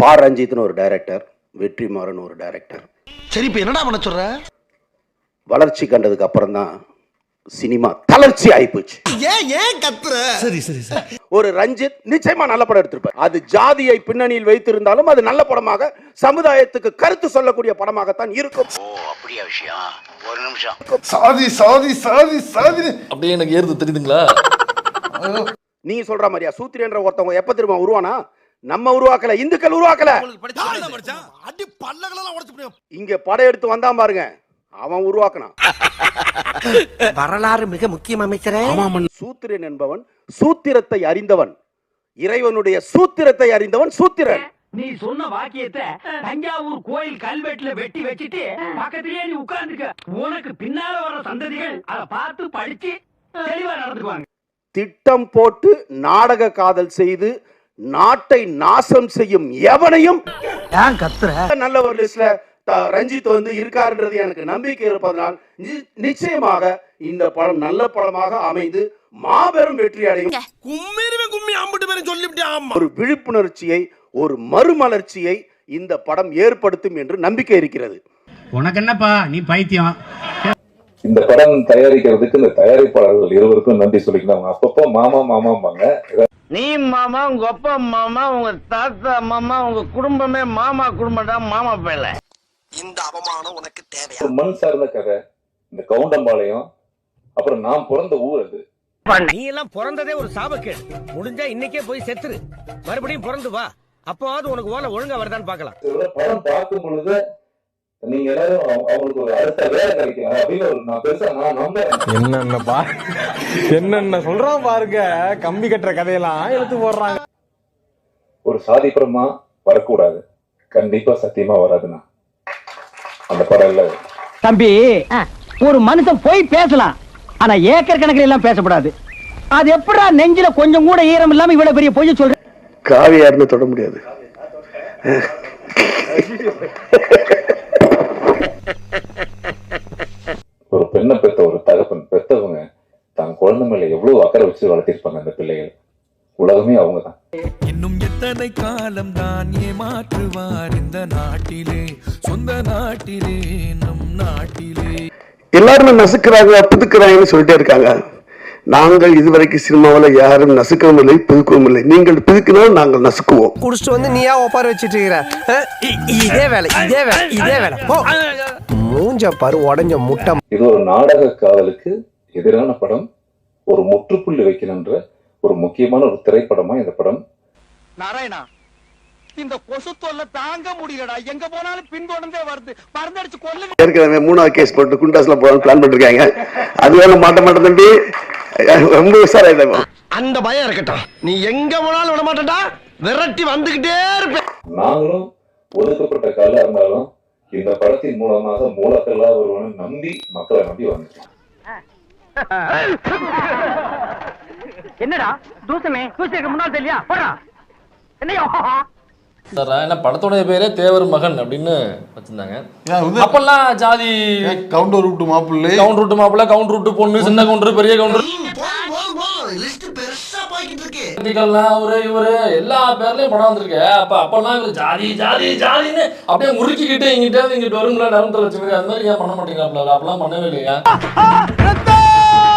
பா ரஞ்சித்னு ஒரு டைரக்டர் வெற்றிமாறன் ஒரு டைரக்டர் சரி இப்ப என்னடா பண்ண சொல்ற? வளர்ச்சி கண்டதுக்கு அப்புறம் தான் சினிமா தளர்ச்சி ஆயிப்போச்சு. ஏன் ஏன் கத்துற? சரி சரி சரி. ஒரு ரஞ்சித் நிச்சயமா நல்ல படம் எடுத்திருப்பார். அது ஜாதியை பின்னணியில் வைத்திருந்தாலும் அது நல்ல படமாக சமுதாயத்துக்கு கருத்து சொல்லக்கூடிய படமாகத்தான் இருக்கும். சாதி சாதி சாதி சாதி. அப்படியே எனக்கு ஏறுது தெரியுதுங்களா? நீங்க சொல்ற மாதிரியா? சூத்திரன்ற ஒருத்தவங்க எப்ப திரும்ப உருவானா? நம்ம உருவாக்கல இந்துக்கள் உருவாக்கல. இங்க படம் எடுத்து வந்தான் பாருங்க. அவன் உருவாக்கினான். வரலாறு மிக முக்கியம் அமைச்சரே. சூத்திரன் என்பவன் சூத்திரத்தை அறிந்தவன். இறைவனுடைய சூத்திரத்தை அறிந்தவன் சூத்திரன். நீ சொன்ன வாக்கியத்தை தஞ்சாவூர் கோயில் கல்வெட்டுல வெட்டி வச்சிட்டு பக்கத்திலேயே நீ உட்கார்ந்துக்க உனக்கு பின்னால வர்ற சந்ததிகள் அதை பார்த்து படிச்சு தெளிவா நடந்துக்குவாங்க. திட்டம் போட்டு நாடக காதல் செய்து நாட்டை நாசம் செய்யும் எவனையும் நல்ல ஒரு லிஸ்ட்ல ரஞ்சித் வந்து இருக்காருன்றது எனக்கு நம்பிக்கை இருப்பதனால் நிச்சயமாக இந்த படம் நல்ல படமாக அமைந்து மாபெரும் வெற்றி அடையும். ஒரு விழிப்புணர்ச்சியை ஒரு மறுமலர்ச்சியை இந்த படம் ஏற்படுத்தும் என்று நம்பிக்கை இருக்கிறது. உனக்கு என்னப்பா நீ பைத்தியம். இந்த படம் தயாரிக்கிறதுக்கு இந்த தயாரிப்பாளர்கள் இருவருக்கும் நன்றி சொல்லிக்கணும். அப்பப்போ மாமா மாமாம்பாங்க. நீ மாமா உங்க அப்பா மாமா உங்க தாத்தா மாமா உங்க குடும்பமே மாமா குடும்பம் தான் மாமா பேல இந்த அவமானம் உனக்கு தேவையா? ஒரு மண் சார்ந்த கதை. இந்த கவுண்டம்பாளையம் அப்புறம் நான் பிறந்த ஊர் அது. நீ எல்லாம் பிறந்ததே ஒரு சாபக்கேடு. முடிஞ்சா இன்னைக்கே போய் செத்துரு. மறுபடியும் பிறந்து வா. அப்போவாது உனக்கு ஓலை ஒழுங்கா வருதான்னு பார்க்கலாம். இதோட படம் பார்க்கும் பொழுது நீங்க எல்லாரும் அவங்க- அவங்களுக்கு ஒரு அடுத்த வேலை கிடைக்கும் அப்படின்னு ஒரு நான் பெருசா நான் நம்புறேன். என்னென்ன பா என்னென்ன சொல்றான் பாருங்க. கம்பி கட்டுற கதையெல்லாம் எடுத்து போடுறாங்க. ஒரு சாதிப்புறமா வரக்கூடாது. கண்டிப்பா சத்தியமா வராதுண்ணா. அந்த படம் இல்ல தம்பி ஒரு மனுஷன் போய் பேசலாம். ஆனா ஏக்கர் கணக்கில் எல்லாம் பேசக்கூடாது அது எப்படா நெஞ்சில கொஞ்சம் கூட ஈரம் இல்லாம இவ்வளவு பெரிய பொய்ய சொல்ற காவியா இருந்து தொட முடியாது ஒரு பெண்ணை பெத்த ஒரு தகப்பன் பெத்தவங்க தான் குழந்தை அக்கறை வச்சு வளர்த்திருப்பாங்க அந்த பிள்ளைகள். உலகமே அவங்க தான் இன்னும் எத்தனை காலம் தான் ஏமாற்றுவார் இந்த நாட்டிலே? சொந்த நாட்டிலே நம் நாட்டிலே. எல்லாருமே நசுக்கிறாங்க புதுக்குறாங்கன்னு சொல்லிட்டே இருக்காங்க. நாங்கள் இதுவரைக்கும் சினிமாவில் யாரும் நசுக்கவும் இல்லை புதுக்கவும் இல்லை. நீங்கள் புதுக்கினால் நாங்கள் நசுக்குவோம். குடிச்சிட்டு வந்து நீயா ஒப்பார வச்சிட்டு இருக்கிற இதே வேலை இதே வேலை இதே வேலை. மூஞ்ச பாரு உடஞ்ச முட்டை. இது ஒரு நாடக காதலுக்கு எதிரான படம். ஒரு முற்றுப்புள்ளி வைக்கணுன்ற ஒரு முக்கியமான ஒரு திரைப்படமா இந்த படம். நாராயணா இந்த கொசு தொல்லை தாங்க முடியலடா. எங்க போனாலும் பின்தொடர்ந்தே வருது. மருந்தடிச்சு கொல்ல. ஏற்கனவே மூணாவது கேஸ் போட்டு குண்டாஸ்ல போகணும்னு பிளான் பண்ணிருக்காங்க. அது வேலை மாட்ட மாட்டேன் தம்பி. ரொம்ப உஷாராயிடும் அந்த பயம் இருக்கட்டும். நீ எங்க போனாலும் விட மாட்டேன்டா விரட்டி வந்துகிட்டே இருப்பேன். நாங்களும் ஒதுக்கப்பட்ட கால இருந்தாலும் இந்த படத்தின் மூலமாக மூலக்கல்லா ஒருவனை நம்பி மக்களை நம்பி வந்துட்டோம். என்னடா? தூசமே. தூசத்துக்கு முன்னால் தெரியல போடா. என்னையோ? என்ன படத்தோடைய பேரே தேவர் மகன் அப்படின்னு வச்சிருந்தாங்க. அப்பெல்லாம் ஜாதி கவுண்டர் விட்டு மாப்பிள்ளை. கவுண்டர் விட்டு மாப்பிள்ள கவுண்டர் விட்டு பொண்ணு சின்ன கவுண்டர் பெரிய கவுண்டர் அவரு இவரு எல்லா பேர்லயும் படம் வந்திருக்கு. அப்ப அப்பெல்லாம் இவரு ஜாதி ஜாதி ஜாதின்னு அப்படியே முறுக்கிக்கிட்டு இங்கிட்ட இங்கிட்டு வருங்களா நரம்பு லட்சுமி அது மாதிரி ஏன் பண்ண மாட்டீங்களா அப்பெல்லாம்? பண்ணவே இல்லையா?